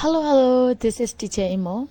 Hello, hello. This is Teacher Imo.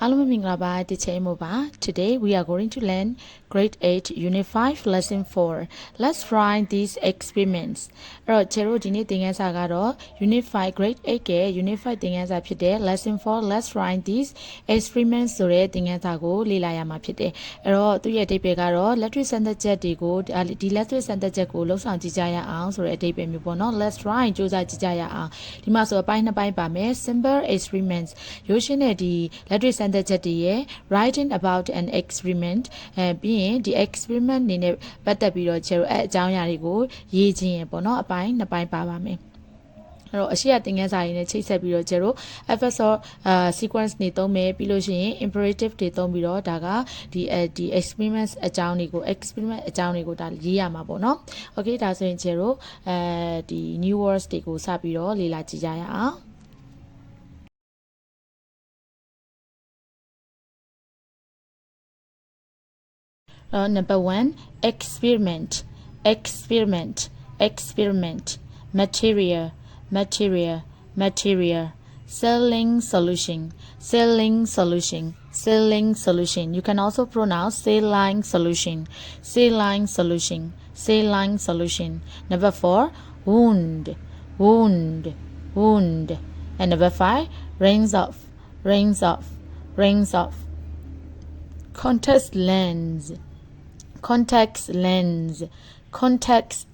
အားလုံးပဲမင်္ဂလာပါ Teacher Imo ပါ Today we are going to learn grade 8 unit 5 lesson 4. Let's try these experiments. အဲ့တော့ကျေတို့ဒီနေ့သင်ခန်းစာကတော့ unit 5 grade 8ရဲ့ unit 5သင်ခန်းစာဖြစ်တဲ့ lesson 4 let's try these experiments ဆိုတဲ့သင်ခန်းစာကိုလေ့လာရမှာဖြစ်တယ်။အဲ့တော့သူ့ရဲ့အဓိပ္ပာယ်ကတော့လက်တွေ့စမ်းသပ်ချက်တွေကိုဒီလက်တွေ့စမ်းသပ်ချက်ကိုလှုပ်ဆောင်ကြည့်ကြရအောင်ဆိုတဲ့အဓိပ္ပာယ်မျိုးပေါ့နော် let's try စူးစမ်းကြည့်ကြရအောင်ဒီမှာဆိုအပိုင်းနှစ်ပိုင်းပါမယ် simple experiments ရိုးရှင်းတဲ့ဒီလက်တွေ့စမ်းသပ်ချက်တွေရဲ့ writing about an experiment အဲပြီးရင်ဒီ experiment အနေနဲ့ပတ်သက်ပြီးတော့ကျတော့အဲအကြောင်းအရာတွေကိုရေးခြင်းရပေါ့နော်အပိုင်းနှစ်ပိုင်းပါပါမယ်အဲ့တော့အရှိရသင်ခန်းစာရင်းနဲ့ချိတ်ဆက်ပြီးတော့ကျတော့ FSO အာ sequence နေသုံးမယ်ပြီးလို့ရှိရင် imperative တွေသုံးပြီးတော့ဒါကဒီအဲဒီ experiments အကြောင်းတွေကို experiment အကြောင်းတွေကိုဒါရေးရမှာပေါ့နော်။ Okay ဒါဆိုရင်ကျတော့အဲဒီ new words တွေကိုစပြီးတော့လေ့လာကြည့်ကြရအောင်။ Uh, number one, experiment, experiment, experiment, material, material, material, saline solution, saline solution, saline solution. You can also pronounce saline solution, saline solution, saline solution. Number four, wound, wound, wound. And number five, rings off, rings off, rings off. Contact lens contact lens. Contact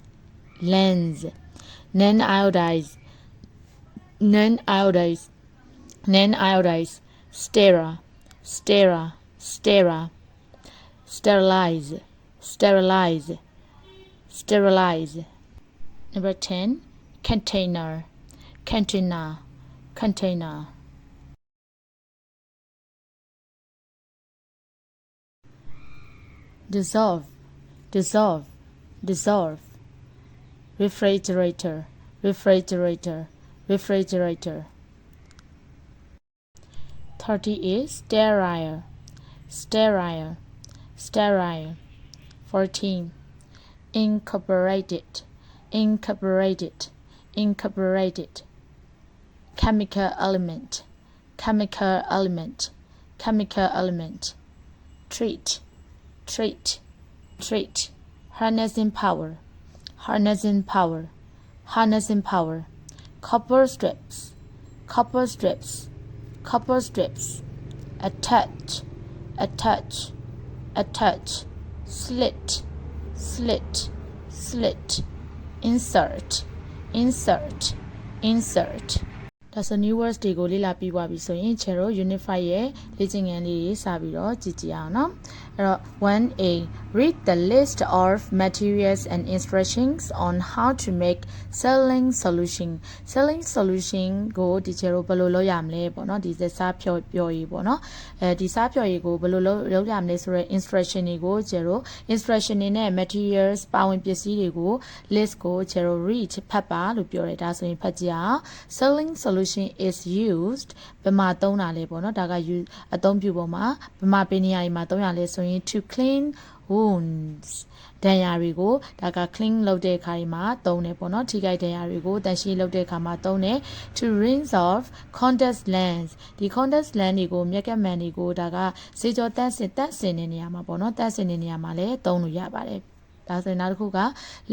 lens. Non iodized. Non iodized. Non iodized. Stera. Stera. Stera. Sterilize. Sterilize. Sterilize. Number 10 container. Container. Container dissolve dissolve dissolve. Refrigerator refrigerator refrigerator. 30 is sterile sterile sterile. 14 incorporated incorporated incorporated. Chemical element chemical element chemical element. Treat treat, treat, harnessing power, harnessing power, harnessing power, copper strips, copper strips, copper strips, attach, attach, attach, slit, slit, slit, insert, insert, insert. Lesson New Words တွေကိုလေ့လာပြီးသွားပြီဆိုရင် Chero Unify ရဲ့လေ့ကျင့်ခန်းလေးတွေစပြီးတော့ကြည့်ကြည့်အောင်နော်အဲ့တော့ 1A Read the list of materials and instructions on how to make selling solution. Selling solution ကိုဒီချေတို့ဘယ်လိုလုပ်ရမလဲပေါ့နော်ဒီစာဖြော်ပြောရေးပေါ့နော်အဲဒီစာဖြော်ရေးကိုဘယ်လိုလုပ်လုပ်ရမလဲဆိုတော့ instruction တွေကိုချေတို့ instruction တွေနဲ့ materials ပါဝင်ပစ္စည်းတွေကို list ကိုချေတို့ read ဖတ်ပါလို့ပြောတယ်ဒါဆိုရင်ဖတ်ကြည့်အောင် selling solution is used ဘယ်မှာသုံးတာလဲပေါ့နော်ဒါကအသုံးပြုပုံမှာဘယ်မှာပေးနေရမှာသုံးရလဲဆိုရင် to clean wounds ဒဏ်ရာတွေကိုဒါက clean လုပ်တဲ့အခါဒီမှာသုံးတယ်ပေါ့နော်ထိခိုက်ဒဏ်ရာတွေကိုတန်ရှင်းလုပ်တဲ့အခါမှာသုံးတယ် to rinse off contact lens ဒီ contact lens တွေကိုမြက်ကမှန်တွေကိုဒါကစေကြောတန့်စင်တန့်စင်တဲ့နေရာမှာပေါ့နော်တန့်စင်တဲ့နေရာမှာလည်းသုံးလို့ရပါတယ်ဒါဆိုရင်နောက်တစ်ခုက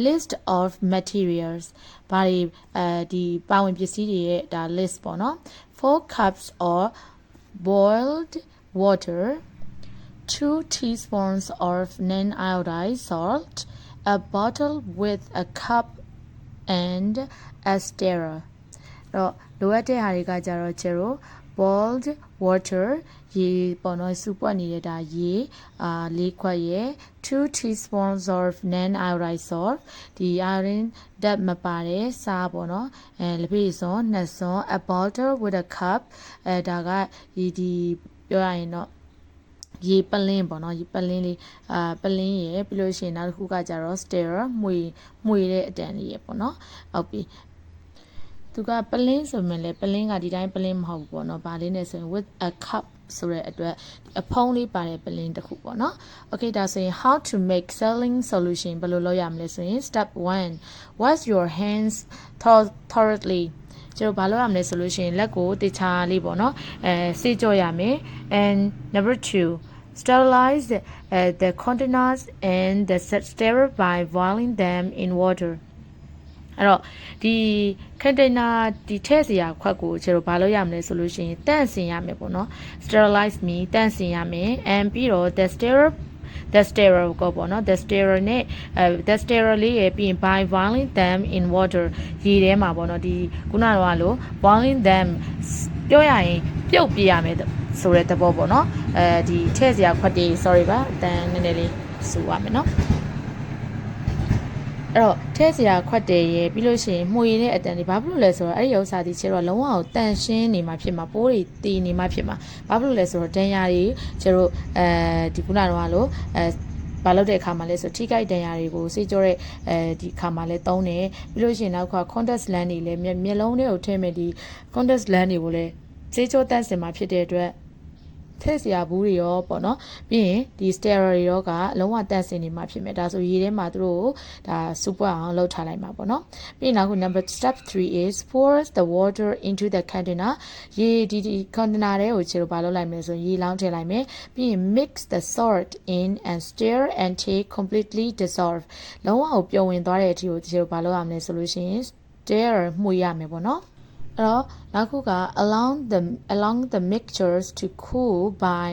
list of materials ဘာတွေအဲဒီပါဝင်ပစ္စည်းတွေရဲ့ဒါ list ပေါ့နော်4 cups or boiled water 2 teaspoons of non-iodized salt a bottle with a cup and a stirrer တော့လိုအပ်တဲ့ဟာတွေကကြတော့ကျတော့ boiled water ရေပေါ့နော်စူပွက်နေတဲ့ဒါရေအာ၄ခွက်ရဲ့2 teaspoons of non iodized salt ဒီ iodine ဓာတ်မပါတဲ့စားပေါ့နော်အဲလက်ဖေးစွန်းနှစ်စွန်း a bottle with a cup အဲဒါကဒီဒီပြောရရင်တော့ ရေပလင်းပေါ့နော်ရေပလင်းလေးအာပလင်းရယ်ပြီးလို့ရှိရင်နောက်တစ်ခုကကြတော့ stir မှွေမှွေတဲ့အတန်လေးရယ်ပေါ့နော်ဟုတ်ပြီသူကပလင်းဆိုမှလည်းပလင်းကဒီတိုင်းပလင်းမဟုတ်ဘူးပေါ့နော်။ဗာလေးနဲ့ဆိုရင် with a cup ဆိုတဲ့အတွက်အဖုံးလေးပါတဲ့ပလင်းတစ်ခုပေါ့နော်။ Okay ဒါဆိုရင် how to make selling solution ဘယ်လိုလုပ်ရမလဲဆိုရင် step 1 wash your hands thoroughly ကျွန်တော်ဘာလုပ်ရမလဲဆိုလို့ရှိရင်လက်ကိုတေချာလေးပေါ့နော်အဲစေးကြောရမယ် and number 2 sterilize the, uh, the containers and the stirrer by boiling them in water အဲ့တော့ဒီ container ဒီထည့်စရာခွက်ကိုကျွန်တော်ဘာလုပ်ရမလဲဆိုလို့ရှိရင်တန့်စင်ရမယ်ပေါ့နော် sterilize me တန့်စင်ရမယ် and ပြီးတော့ the stirrer the stirrer ကိုပေါ့နော် the stirrer နဲ့အဲ the stirrer လေးရပြီးရင် by boiling them in water ရေထဲမှာပေါ့နော်ဒီခုနကတော့လို့ boiling them ပြောရရင်ပြုတ်ပြရမယ်ဆိုတဲ့သဘောပေါ့နော်အဲဒီထည့်စရာခွက်တွေ sorry ပါအတန်နည်းနည်းလေးဆိုရမယ်နော် အဲ့တော့ထဲစရာခွက်တယ်ရယ်ပြီးလို့ရှိရင်မှုရည်တဲ့အတန်ဒီဘာဖြစ်လို့လဲဆိုတော့အဲ့ဒီဥစ္စာဒီခြေတော့လုံးဝကိုတန်ရှင်းနေမှာဖြစ်မှာပိုးတွေတည်နေမှာဖြစ်မှာဘာဖြစ်လို့လဲဆိုတော့ဒဏ်ရာတွေခြေတို့အဲဒီခုနကတော့လို့အဲဘာလုပ်တဲ့အခါမှာလဲဆိုထိခိုက်ဒဏ်ရာတွေကိုစေးကြောတဲ့အဲဒီအခါမှာလဲသုံးတယ်ပြီးလို့ရှိရင်နောက်က contact lens တွေလည်းမျက်လုံးတွေကိုထည့်မယ်ဒီ contact lens တွေကိုလည်းစေးကြောတန့်စင်မှာဖြစ်တဲ့အတွက် ထည့်စရာဘူးတွေရောပေါ့နော်ပြီးရင်ဒီ steroid တွေရောကလုံးဝတန့်စင်နေမှာဖြစ်မယ်ဒါဆိုရေထဲမှာသူတို့ဒါစူပွားအောင်လှုပ်ထားလိုက်မှာပေါ့နော်ပြီးရင်နောက်ခု number step 3 is pour the water into the container ရေဒီဒီ container တွေကိုခြေလို့ဘာလုပ်လိုက်မလဲဆိုရင်ရေလောင်းထည့်လိုက်မယ်ပြီးရင် mix the salt in and stir until completely dissolve လုံးဝကိုပျော်ဝင်သွားတဲ့အထိကိုခြေလို့ဘာလုပ်ရမလဲဆိုလို့ရှိရင် stir မှုရမယ်ပေါ့နော် အဲ့တော့နောက်ခုက allow the allow the mixtures to cool by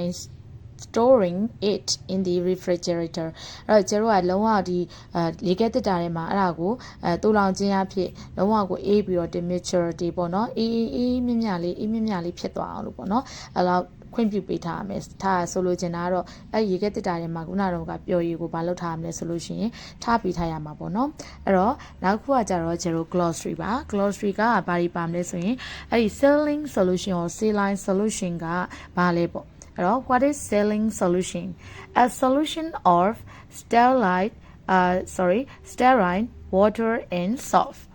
storing it in the refrigerator အဲ့တော့ကျတို့ကလုံးဝဒီအဲလေကက်တစ်တာထဲမှာအဲ့ဒါကိုအဲတူလောင်ခြင်းအဖြစ်လုံးဝကိုအေးပြီးတော့ the maturity ပေါ့နော်အေးအေးအေးမြင့်မြလေးအေးမြင့်မြလေးဖြစ်သွားအောင်လို့ပေါ့နော်အဲ့တော့ ခွင့်ပြုပေးထားရမယ်ထားဆိုလိုချင်တာကတော့အဲ့ရေကက်တစ်တာထဲမှာခုနကတော့ကပျော်ရည်ကိုမလုပ်ထားရမလဲဆိုလို့ရှိရင်ထားပေးထားရမှာပေါ့နော်အဲ့တော့နောက်ခုကကြတော့ကျတော့ glossary ပါ glossary ကဘာတွေပါမလဲဆိုရင်အဲ့ဒီ saline solution or saline solution ကဘာလဲပေါ့အဲ့တော့ what is saline solution a solution of sterile uh sorry sterile water and salt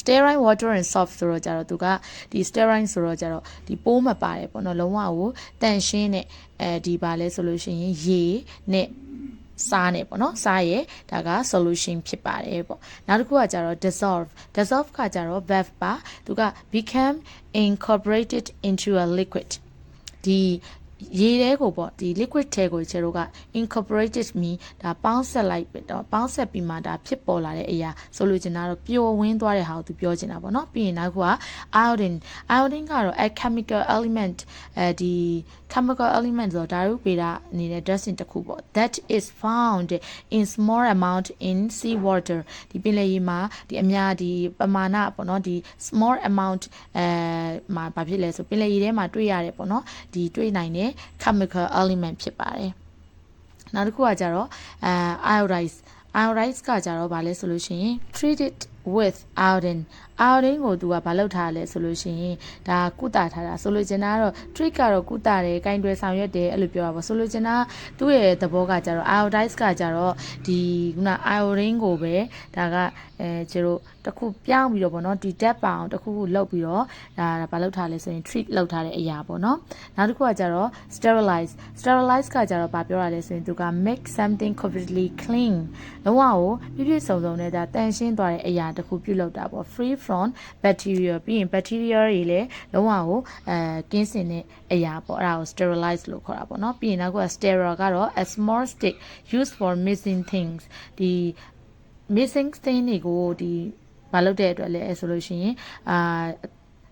sterile water and soft ဆိုတော့ကြတော့သူကဒီ sterile ဆိုတော့ကြတော့ဒီပိုးမပါတယ်ပေါ့နော်လုံးဝကိုတန့်ရှင်းတဲ့အဲဒီပါလဲဆိုလို့ရှိရင်ရေနဲ့စားနေပေါ့နော်စားရဲ့ဒါက solution ဖြစ်ပါတယ်ပေါ့နောက်တစ်ခုကကြတော့ dissolve dissolve ကကြတော့ valve ပါသူက become incorporated into a liquid ဒီ ရေထဲကိုပေါ့ဒီ liquid ထဲကိုကျတို့က incorporated me ဒါပေါင်းဆက်လိုက်တော့ပေါင်းဆက်ပြီးမှဒါဖြစ်ပေါ်လာတဲ့အရာဆိုလိုချင်တာတော့ပျော်ဝင်းသွားတဲ့ဟာကိုသူပြောချင်တာပေါ့နော်ပြီးရင်နောက်က iodine iodine ကတော့ a chemical element အဲဒီ chemical element ဆိုတော့ဓာတုပေတာအနေနဲ့ dressing တစ်ခုပေါ့ that is found in small amount in sea water ဒီပင်လယ်ရေမှာဒီအများဒီပမာဏပေါ့နော်ဒီ small amount အဲမှာဘာဖြစ်လဲဆိုပင်လယ်ရေထဲမှာတွေ့ရတယ်ပေါ့နော်ဒီတွေ့နိုင်တဲ့ chemical element ဖြစ်ပါတယ်နောက်တစ်ခုကကြတော့အဲ iodize iodize ကကြတော့ဗာလဲဆိုလို့ရှိရင် treated with iodine iodine ကိုသူကဘာလုပ်ထားလဲဆိုလို့ရှိရင်ဒါကုသထားတာဆိုလို့ကျင်တာကတော့ treat ကတော့ကုသတယ်၊ကင်တွယ်ဆောင်ရွက်တယ်အဲ့လိုပြောတာပေါ့ဆိုလို့ကျင်တာသူ့ရဲ့သဘောကကြတော့ iodize ကကြတော့ဒီခုန iodine ကိုပဲဒါကအဲကျတို့ တခုပြောင်းပြီးတော့ပေါ့နော်ဒီ depth ပအောင်တခုခုလောက်ပြီးတော့ဒါဘာလုပ်ထားလဲဆိုရင် treat လုပ်ထားတဲ့အရာပေါ့နော်နောက်တစ်ခုကကြတော့ sterilize sterilize ကကြတော့ဘာပြောရလဲဆိုရင်သူက make something completely clean လုံးဝကိုပြည့်ပြည့်စုံစုံနဲ့ဒါတန်ရှင်းသွားတဲ့အရာတခုပြုလုပ်တာပေါ့ free from bacteria ပြီးရင် bacteria တွေလည်းလုံးဝကိုအဲကင်းစင်တဲ့အရာပေါ့အဲ့ဒါကို sterilize လို့ခေါ်တာပေါ့နော်ပြီးရင်နောက်က sterile ကတော့ a small stick used for missing things ဒီ missing thing တွေကိုဒီ မလုပ်တဲ့အတွက်လည်းဆိုလို့ရှိရင်အာ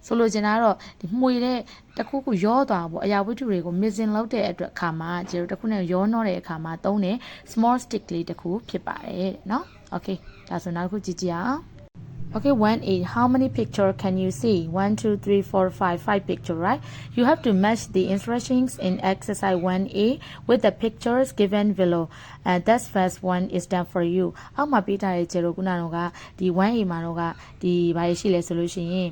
ဆိုလိုချင်တာကတော့ဒီမှွေတဲ့တခုခုရောသွားပေါ့အရာဝတ္ထုတွေကို missing လုပ်တဲ့အတွက်အခါမှာကျတို့တခုနဲ့ရောနှောတဲ့အခါမှာသုံးတဲ့ small stick လေးတခုဖြစ်ပါတယ်เนาะ okay ဒါဆိုနောက်တစ်ခုကြည့်ကြည့်အောင် Okay, 1A. How many picture can you see? 1, 2, 3, 4, 5, 5 picture, right? You have to match the instructions in exercise 1A with the pictures given below. And that's first one is done for you. အောက်မှာပေးထားတဲ့ကျေတို့ခုနကတော့ဒီ 1A မှာတော့ကဒီဘာရှိလဲဆိုလို့ရှိရင်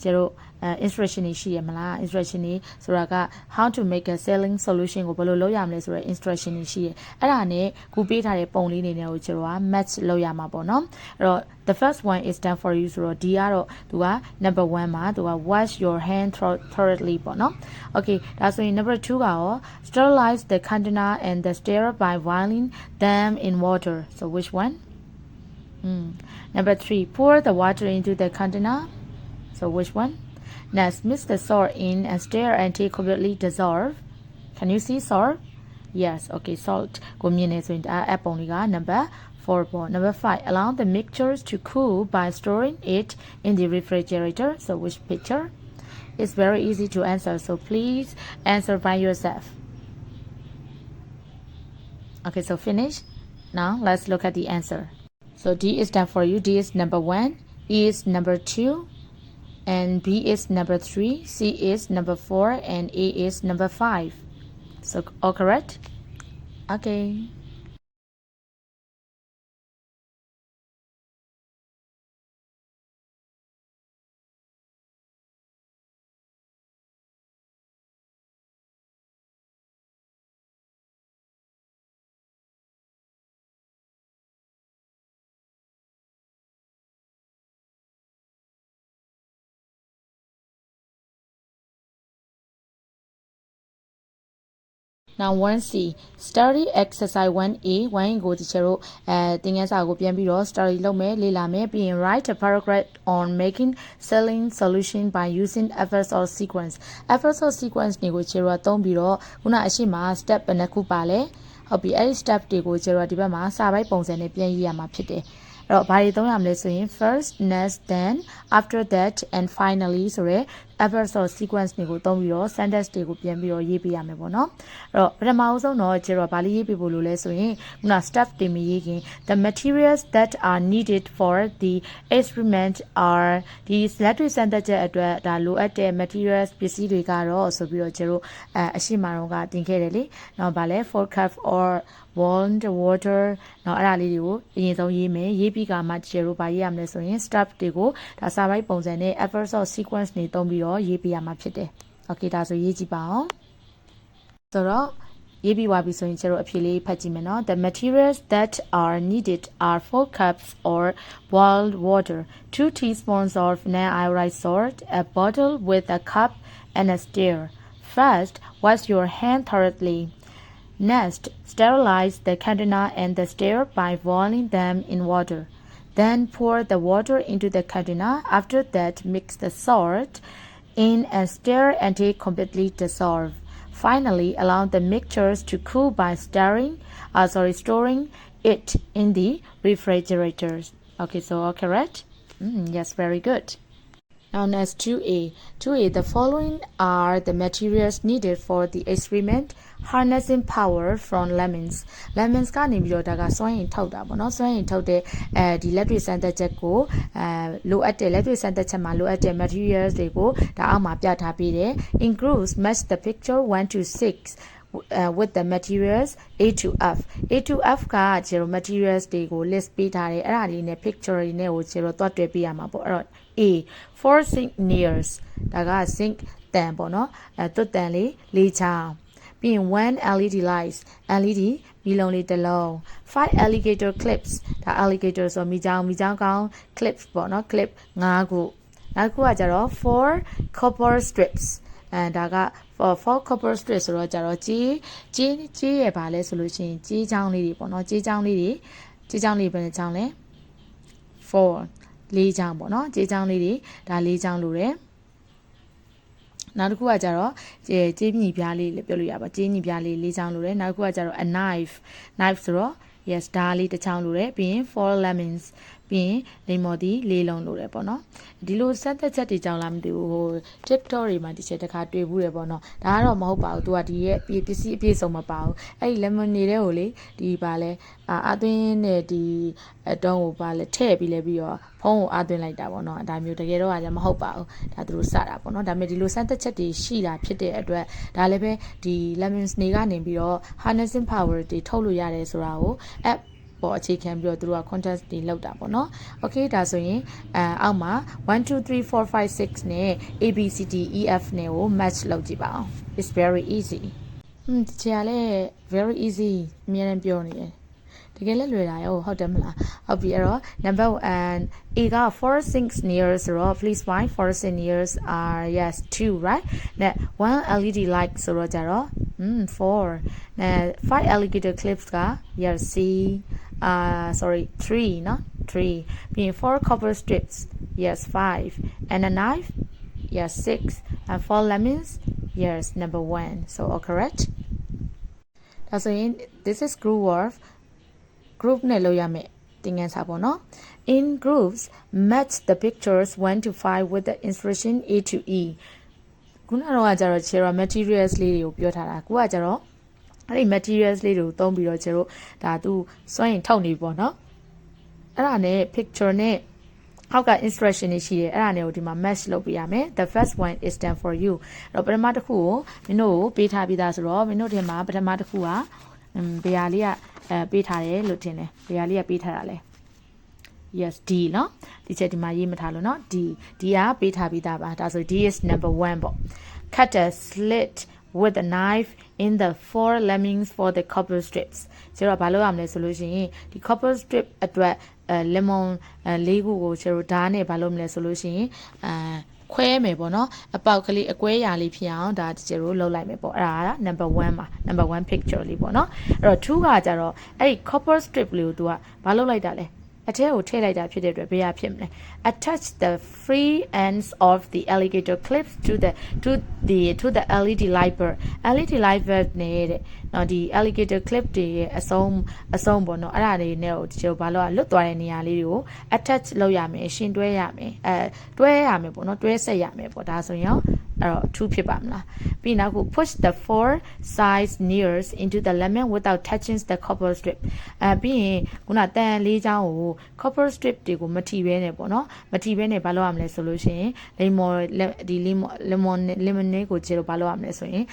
ကျေတို့ အဲ instruction တွေရှိရမလား instruction တွေဆိုတာက how to make a selling solution ကိုဘယ်လိုလုပ်ရမလဲဆိုတော့ instruction တွေရှိရအဲ့ဒါနဲ့ခုပေးထားတဲ့ပုံလေးနေနဲ့ကိုကျွန်တော်က match လုပ်ရမှာပေါ့နော်အဲ့တော့ the first one is done for you ဆိုတော့ဒီကတော့သူက number 1မှာသူက wash your hand thoroughly ပေါ့နော် okay ဒါဆိုရင် number 2ကရော sterilize the container and the stir by boiling them in water so which one mm. number 3 pour the water into the container so which one next mix the salt in and stir until completely dissolve can you see salt yes okay salt ကိုမြင်နေဆိုရင်ဒါအပုံလေးက number 4ပေါ့ number 5 allow the mixtures to cool by storing it in the refrigerator so which picture it's very easy to answer so please answer by yourself okay so finish now let's look at the answer so d is done for you d is number 1 e is number 2 and b is number 3 c is number 4 and a is number 5 so all correct? Okay Now 1C study exercise 1A 1 ကိုဒီချေတို့အဲသင်ခန်းစာကိုပြန်ပြီးတော့ study လုပ်မယ်လေ့လာမယ်ပြီးရင် write a paragraph on making selling solution by using efforts or sequence efforts or sequence တွေကိုချေတို့ကသုံးပြီးတော့ခုနအရှိမ step ဘယ်နှခုပါလဲဟုတ်ပြီအဲ့ဒီ step တွေကိုချေတို့ကဒီဘက်မှာစာပိုက်ပုံစံနဲ့ပြန်ရေးရမှာဖြစ်တယ်အဲ့တော့ဘာတွေသုံးရမလဲဆိုရင် first next then after that and finally ဆိုရဲ episode sequence တွေကိုသုံးပြီးတော့ sentence တွေကိုပြန်ပြီးတော့ရေးပေးရမယ်ပေါ့နော်အဲ့တော့ပထမအဆုံးတော့ကျတော့ဗာလေးရေးပေးဖို့လိုလဲဆိုရင်ခုန stuff တွေမရေးခင် the materials that are needed for the experiment are ဒီလက်တွေ့စမ်းသပ်ချက်အတွက်ဒါလိုအပ်တဲ့ materials ပစ္စည်းတွေကတော့ဆိုပြီးတော့ကျတော့အအရှိမတော်ကတင်ခဲ့တယ်လေနောက်ဗာလဲ for cup or warmed water နော်အဲ့ဒါလေးတွေကိုအရင်ဆုံးရေးမယ်ရေးပြီးကမှကျတော့ဗာရေးရမလဲဆိုရင် stuff တွေကိုဒါစာပိုက်ပုံစံနဲ့ episode sequence တွေသုံးပြီးတော့ရေးပြရမှာဖြစ်တယ်။ Okay ဒါဆိုရေးကြည့်ပါအောင်။ဆိုတော့ရေးပြီးွားပြီဆိုရင်ကျတော့အဖြေလေးဖတ်ကြည့်မယ်နော် The materials that are needed are 4 cups or boiled water 2 teaspoons of non-iodized salt a bottle with a cup and a stir First wash your hand thoroughly Next sterilize the container and the stir by boiling them in water Then pour the water into the container. After that, mix the salt in and stir until completely dissolve. Finally, allow the mixtures to cool by stirring, uh, sorry, storing it in the refrigerators. Okay, so correct? Mm, yes, very good. Now next 2A. 2A, the following are the materials needed for the experiment harnessing power from lemons. lemons ကနေပြီးတော့ဒါကစွမ်းရည်ထုတ်တာပေါ့နော်စွမ်းရည်ထုတ်တဲ့အဲဒီလက်တွေ့စမ်းသပ်ချက်ကိုအဲလိုအပ်တဲ့လက်တွေ့စမ်းသပ်ချက်မှာလိုအပ်တဲ့ materials တွေကိုဒါအောက်မှာပြထားပေးတယ် includes match the picture 1 to 6 uh, with the materials A to F A to F ကကျတော့ materials တွေကို list ပေးထားတယ်အဲ့ဒါလေးနဲ့ picture တွေနဲ့ကိုကျတော့တွတ်တွဲပေးရမှာပေါ့အဲ့တော့ A four sink nears ဒါက sink တန်ပေါ့နော်အဲတွတ်တန်လေးလေးချောင်းပြီးရင်1 LED lights LED မီလုံးလေးတစ်လုံး5 alligator clips ဒါ alligator ဆိုမိချောင်းမိချောင်းကောင်း clips ပေါ့နော် clip 5ခုနောက်တစ်ခုကကျတော့4 copper strips အဲဒါက for for copper strip ဆိုတော့ကြတော့ကြီးကြီးကြီးရပါလဲဆိုလို့ရှိရင်ကြီးချောင်းလေးတွေပေါ့နော်ကြီးချောင်းလေးတွေကြီးချောင်းလေးပဲချောင်းလဲ4 လေးချောင်းပေါ့နော်ကြီးချောင်းလေးတွေဒါလေးချောင်းလို့တယ်နောက်တစ်ခုကကြတော့ကြေးမြီပြားလေးလည်းပြောလို့ရပါကြေးမြီပြားလေးလေးချောင်းလို့တယ်နောက်တစ်ခုကကြတော့ a knife knife ဆိုတော့ yes ဒါလေးတစ်ချောင်းလို့တယ်ပြီးရင် four lemons ပြီးရင်လိမ္မော်သီးလေးလုံးလို့တယ်ပေါ့နော်ဒီလိုဆက်သက်ချက်တွေကြောင့်လားမသိဘူးဟို TikTok တွေမှာဒီချက်တစ်ခါတွေ့ဘူးတယ်ပေါ့နော်ဒါကတော့မဟုတ်ပါဘူးသူကဒီရဲ့ပစ္စည်းအပြည့်စုံမပါဘူးအဲ့ဒီ lemon နေတဲ့ကိုလေဒီပါလဲအာအသွင်းနဲ့ဒီအတုံးကိုပါလဲထည့်ပြီးလဲပြီးတော့ဖုံးကိုအသွင်းလိုက်တာပေါ့နော်ဒါမျိုးတကယ်တော့ကမဟုတ်ပါဘူးဒါသူတို့စတာပေါ့နော်ဒါပေမဲ့ဒီလိုဆက်သက်ချက်တွေရှိတာဖြစ်တဲ့အတွက်ဒါလည်းပဲဒီ lemons တွေကနေပြီးတော့ harnessing power တွေထုတ်လို့ရတယ်ဆိုတာကို app ပေါ်အခြေခံပြီးတော့သူတို့က contest တွေလုပ်တာပေါ့နော်။ Okay ဒါဆိုရင်အဲအောက်မှာ1 2 3 4 5 6နဲ့ A B C D E F နဲ့ကို match လုပ်ကြည့်ပါအောင်။ It's very easy. ဟွန်းဒီချာလဲ very easy အများနဲ့ပြောနေတယ်။ တကယ်လည်းလွယ်တာရောဟုတ်တယ်မလားဟုတ်ပြီအဲ့တော့ number 1 A က four sinks near ဆိုတော့ please find four sinks near are yes two right နဲ့ one LED light ဆိုတော့ကြတော့ mm 4နဲ့ five alligator clips က yes C uh sorry 3เนาะ3ပြီးရင် four copper strips yes 5 and a knife yes 6 and 4 lemons yes number 1 so all correct ဒါဆိုရင် this is group work group နဲ့လုပ်ရမယ်သင်ခန်းစာပေါ့နော် in groups match the pictures 1 to 5 with the instruction A to E ခုနကတော့ကျတော့ Chera materials လေးတွေကိုပြောထားတာကိုကကျတော့အဲ့ဒီ materials လေးတွေကိုသုံးပြီးတော့ကျတော့ဒါသူစွန့်ရင်ထုတ်နေပေါ့နော်အဲ့ဒါနဲ့ picture နဲ့အောက်က instruction တွေရှိတယ်အဲ့ဒါနဲ့ကိုဒီမှာ match လုပ်ပေးရမယ် the first one is done for you အဲ့တော့ပထမတစ်ခုကိုမင်းတို့ကိုပေးထားပြီးသားဆိုတော့မင်းတို့ဒီမှာပထမတစ်ခုကအမ် ဘယ်ဟာလေးကအဲပေးထားတယ်လို့ထင်တယ်ဘယ်ဟာလေးကပေးထားတာလဲ yes D เนาะဒီချက်ဒီမှာရေးမထားလို့เนาะ D D ကပေးထားပြီးသားပါဒါဆို D is number 1ပေါ့ cut a slit with a knife in the four lemmings for the copper strips ကျတော့ဘာလုပ်ရမလဲဆိုလို့ရှိရင်ဒီ copper strip အတွက်အဲ lemon အဲလေးခုကိုကျတော့ဓာတ်နဲ့ဘာလုပ်မလဲဆိုလို့ရှိရင်အဲ ခွဲမယ်ပေါ့နော်အပေါက်ကလေးအကွဲရာလေးဖြစ်အောင်ဒါကျတို့လှုပ်လိုက်မယ်ပေါ့အဲ့ဒါက number 1ပါ number 1 picture လေးပေါ့နော်အဲ့တော့2ကကြတော့အဲ့ဒီ copper strip လေးကို तू ကဘာလုပ်လိုက်တာလဲ အထဲကိုထည့်လိုက်တာဖြစ်တဲ့အတွက်ဘယ်ရဖြစ်မလဲ attach the free ends of the alligator clips to the to the to the LED light bulb LED light bulb နဲ့တဲ့နော်ဒီ alligator clip တွေရဲ့အဆုံးအဆုံးပေါ့နော်အဲ့ဒါတွေနဲ့ကိုဒီလိုဘာလို့လွတ်သွားတဲ့နေရာလေးတွေကို attach လုပ်ရမယ်ရှင်တွဲရမယ်အဲတွဲရမယ်ပေါ့နော်တွဲဆက်ရမယ်ပေါ့ဒါဆိုရင် အဲ့တော့2ဖြစ်ပါမလားပြီးနောက်ခု push the four sides nears into the lemon without touching the copper strip အဲပြီးရင်ခုနတန်လေးချောင်းကို copper strip တွေကိုမထိဘဲနဲ့ပေါ့နော်မထိဘဲနဲ့ဘာလုပ်ရမလဲဆိုလို့ရှိရင် lemon ဒီ lemon lemon lemonade ကိုကျေတော့ဘာလုပ်ရမလဲဆိုရင်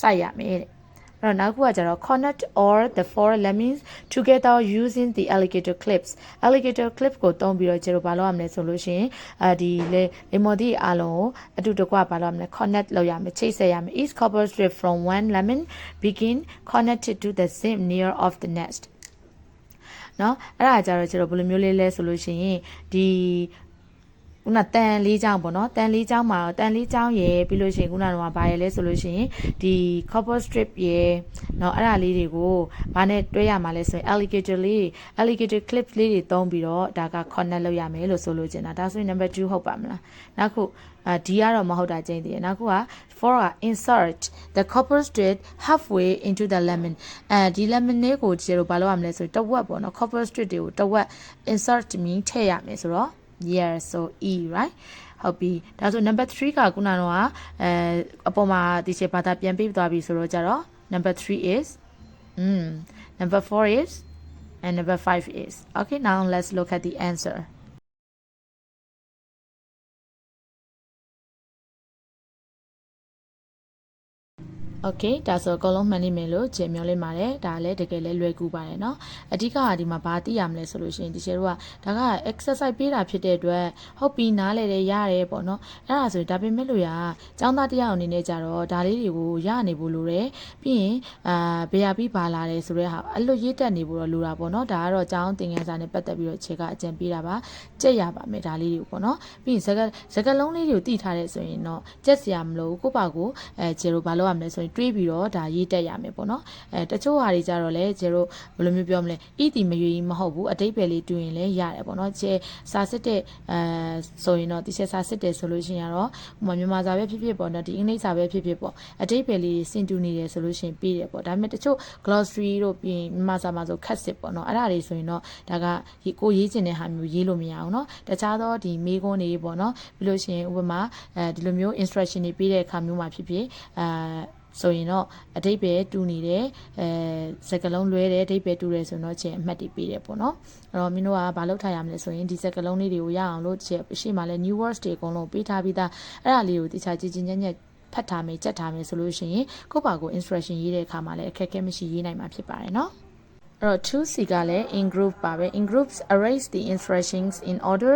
စိုက်ရမယ်တဲ့ အဲ့တော့နောက်ခုကကျတော့ connect all the four lemons together using the alligator clips alligator clip ကိုသုံးပြီးတော့ကျတော့ဘာလုပ်ရမလဲဆိုလို့ရှိရင်အဲဒီလေ lemon ဒီအလုံးကိုအတူတကွဘာလုပ်ရမလဲ connect လုပ်ရမယ်ချိတ်ဆက်ရမယ် each copper strip from one lemon begin connected to the same near of the nest เนาะအဲ့ဒါကြတော့ကျတော့ဘယ်လိုမျိုးလေးလဲဆိုလို့ရှိရင်ဒီ ခုနတန်လေးချောင်းပေါ့နော်တန်လေးချောင်းမှာတန်လေးချောင်းရယ်ပြီးလို့ရှိရင်ခုနကတော့ဘာရယ်လဲဆိုလို့ရှိရင်ဒီ copper strip ရယ်เนาะအဲ့ဒါလေးတွေကိုဘာနဲ့တွဲရမှာလဲဆိုရင် alligator လေး alligator clip လေးတွေသုံးပြီးတော့ဒါက connect လုပ်ရမယ်လို့ဆိုလို့ချင်တာဒါဆိုရင် number 2ဟုတ်ပါမလားနောက်ခုအာဒီကတော့မဟုတ်တာကျင်းသေးတယ်နောက်ခုက for a insert the copper strip halfway into the lemon အဲဒီ lemon လေးကိုကျတော့ဘာလုပ်ရမလဲဆိုတော့တဝက်ပေါ့နော် copper strip တွေကိုတဝက် insert မြင်းထည့်ရမယ်ဆိုတော့ yes so e right ဟုတ်ပြီဒါဆို number 3ကခုနကတော့အဲအပေါ်မှာဒီချက်ဘာသာပြန်ပြီးသွားပြီဆိုတော့ကြတော့ number 3 is mm number 4 is and number 5 is okay now let's look at the answer okay ဒါဆိုအကုန်လုံးမှန်နေမယ်လို့ဂျင်မျောလေးပါတယ်ဒါလည်းတကယ်လည်းလွယ်ကူပါတယ်เนาะအဓိကကဒီမှာဘာသိရမလဲဆိုလို့ရှိရင်ဒီချေတို့ကဒါက exercise ပေးတာဖြစ်တဲ့အတွက်ဟုတ်ပြီနားလဲတယ်ရတယ်ပေါ့เนาะအဲ့ဒါဆိုဒါပေမဲ့လို့ရចောင်းသားတယောက်အနေနဲ့ကြတော့ဒါလေးတွေကိုရနေဖို့လိုတယ်ပြီးရင်အာဘေးရပြီးပါလာတယ်ဆိုတဲ့ဟာအလွတ်ရေးတက်နေဖို့တော့လိုတာပေါ့เนาะဒါကတော့ចောင်းသင်ခန်းစာနဲ့ပတ်သက်ပြီးတော့ခြေကအကြံပေးတာပါကြက်ရပါမယ်ဒါလေးတွေကိုပေါ့เนาะပြီးရင်စကစကလုံးလေးတွေကိုတည်ထားတဲ့ဆိုရင်တော့ကြက်စရာမလိုကိုပါကိုအဲခြေတို့ဘာလုပ်ရမလဲဆိုရင် တွေးပြီးတော့ဒါရေးတက်ရမယ်ပေါ့နော်အဲတချို့ဟာတွေကြတော့လဲကျတို့ဘယ်လိုမျိုးပြောမလဲဤတီမရွေကြီးမဟုတ်ဘူးအတိတ်ပဲလေးတွေ့ရင်လည်းရတယ်ပေါ့နော်ကျဲစာစစ်တဲ့အဲဆိုရင်တော့တီချက်စာစစ်တယ်ဆိုလို့ရှိရင်တော့ဟိုမှာမြန်မာစာပဲဖြစ်ဖြစ်ပေါ့နော်ဒီအင်္ဂလိပ်စာပဲဖြစ်ဖြစ်ပေါ့အတိတ်ပဲလေးစင်တူနေတယ်ဆိုလို့ရှိရင်ပြီးတယ်ပေါ့ဒါပေမဲ့တချို့ glossary တို့ပြီးရင်မြန်မာစာမှာဆိုခက်စစ်ပေါ့နော်အဲ့ဒါတွေဆိုရင်တော့ဒါကကိုရေးချင်တဲ့ဟာမျိုးရေးလို့မရအောင်နော်တခြားသောဒီမေးခွန်းတွေပေါ့နော်ပြီးလို့ရှိရင်ဥပမာအဲဒီလိုမျိုး instruction တွေပေးတဲ့အခါမျိုးမှာဖြစ်ဖြစ်အဲ ဆိုရင်တော့အတိတ်ပဲတူနေတယ်အဲစကလုံးလွဲတယ်အတိတ်ပဲတူတယ်ဆိုတော့ချင်းအမှတ်တွေပေးတယ်ပေါ့နော်အဲ့တော့မင်းတို့ကဘာလုပ်ထားရမလဲဆိုရင်ဒီစကလုံးလေးတွေကိုရအောင်လို့ချက်ရှေ့မှာလဲ new words တွေအကုန်လုံးပေးထားပြီးသားအဲ့ဒါလေးကိုတခြားကြည်ကြည်ညက်ညက်ဖတ်ထားမယ်ကြက်ထားမယ်ဆိုလို့ရှိရင်ကိုယ့်ဘာကို instruction ရေးတဲ့အခါမှာလည်းအခက်အခဲမရှိရေးနိုင်မှာဖြစ်ပါတယ်နော် အဲ့တော့ 2C ကလည်း in group ပါပဲ in groups arrange the instructions in order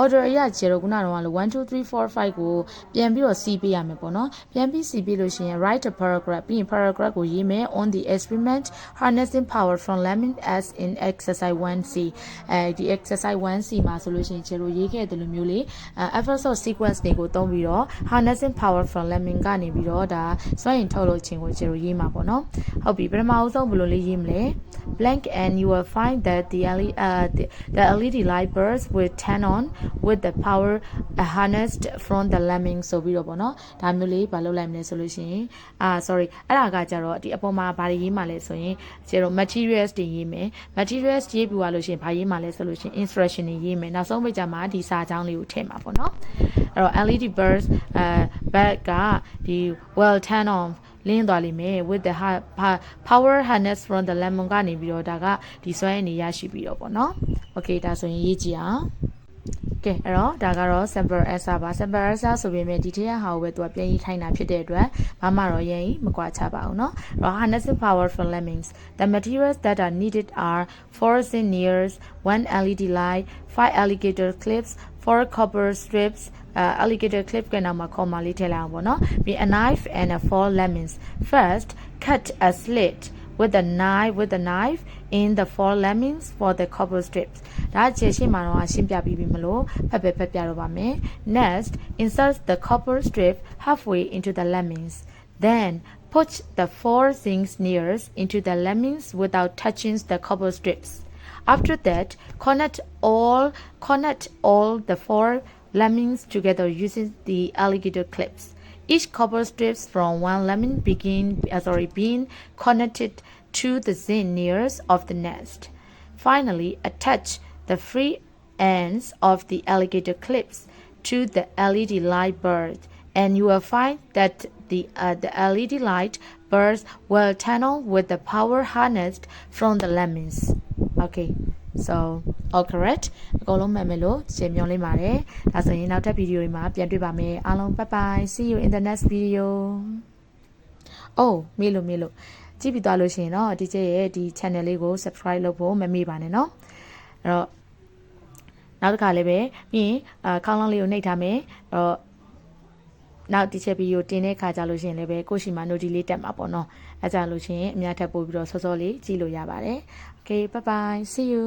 order အရကျေတော့ခုနကတော့လို့1 2 3 4 5ကိုပြန်ပြီးတော့ C ပေးရမယ်ပေါ့နော်ပြန်ပြီး C ပေးလို့ရှိရင် write a paragraph ပြီးရင် paragraph ကိုရေးမယ် on the experiment harnessing power from lemon as in exercise 1C အဲဒီ exercise 1C မှာဆိုလို့ရှိရင်ကျေလို့ရေးခဲ့တယ်လို့မျိုးလေး episode sequence တွေကိုသုံးပြီးတော့ harnessing power from lemon ကနေပြီးတော့ဒါစွမ်းရင်ထုတ်လို့ခြင်းကိုကျေလို့ရေးမှာပေါ့နော်ဟုတ်ပြီပထမအဆုံးဘယ်လိုလေးရေးမလဲ black blank and you will find that the LED, uh, the, the LED light bulbs will turn on with the power harnessed from the lemming ဆိုပြီးတော့ပေါ့နော်ဒါမျိုးလေးဘာလုပ်လိုက်မလဲဆိုလို့ရှိရင်အာ sorry အဲ့ဒါကကြတော့ဒီအပေါ်မှာဘာတွေရေးမှလဲဆိုရင်ကျတော့ materials တွေရေးမယ် materials ရေးပြီးသွားလို့ရှိရင်ဘာရေးမှလဲဆိုလို့ရှိရင် instruction တွေရေးမယ်နောက်ဆုံးပိတ်ကြမှာဒီစာကြောင်းလေးကိုထည့်မှာပေါ့နော်အဲ့တော့ LED bulbs အဲ back ကဒီ well turn on လင်းသွားလိမ့်မယ် with the ha- pa- power harness from the lemon ကနေပြီးတော့ဒါကဒီစွမ်းရည်နေရရှိပြီးတော့ပေါ့နော် okay ဒါဆိုရင်ရေးကြည့်အောင် ကဲအဲ့တော့ဒါကတော့ sample answer ပါ sample answer ဆိုပေမဲ့ဒီထက်ဟာကိုပဲသူကပြန်ရေးခိုင်းတာဖြစ်တဲ့အတွက်ဘာမှတော့ရင်မကွာချပါဘူးเนาะအဲ့တော့ harnessing power from lemmings the materials that are needed are four linears one LED light five alligator clips four copper strips uh, alligator clip ကနောက်မှာ comma လေးထည့်လိုက်အောင်ပေါ့နော်ပြီး a knife and a four lemons first cut a slit with a knife with a knife in the four lemons for the copper strips ဒါခြေရှင်းမှာတော့ရှင်းပြပြီးပြီမလို့ဖက်ပဲဖက်ပြတော့ပါမယ် next insert the copper strip halfway into the lemons then put the four things nearest into the lemons without touching the copper strips after that, connect all connect all the four lemmings together using the alligator clips. Each copper strips from one lemon begin uh, sorry being connected to the nears of the nest. Finally, attach the free ends of the alligator clips to the LED light bulb, and you will find that the uh, the LED light bulbs will turn on with the power harnessed from the lemons. Okay. so all correct အကုန်လုံးမှန်မယ်လို့ရှင်းပြလေးပါတယ်ဒါဆိုရင်နောက်ထပ်ဗီဒီယိုတွေမှာပြန်တွေ့ပါမယ်အားလုံး bye bye see you in the next video oh မေးလို့မေးလို့ ကြည့်ပြီးသွားလို့ရှိရင်တော့ DJ ရဲ့ဒီ channel လေးကို subscribe လုပ်ဖို့မမေ့ပါနဲ့เนาะအဲ့တော့နောက်တစ်ခါလည်းပဲပြီးရင်အာခေါင်းလောင်းလေးကိုနှိပ်ထားမယ်အဲ့တော့နောက်ဒီချက်ဗီဒီယိုတင်တဲ့ခါကြလို့ရှိရင်လည်းပဲကိုရှိမှာ note လေးတက်မှာပေါ့နော်အဲကြလို့ရှိရင်အများထပ်ပို့ပြီးတော့စောစောလေးကြည့်လို့ရပါတယ် Okay bye bye see you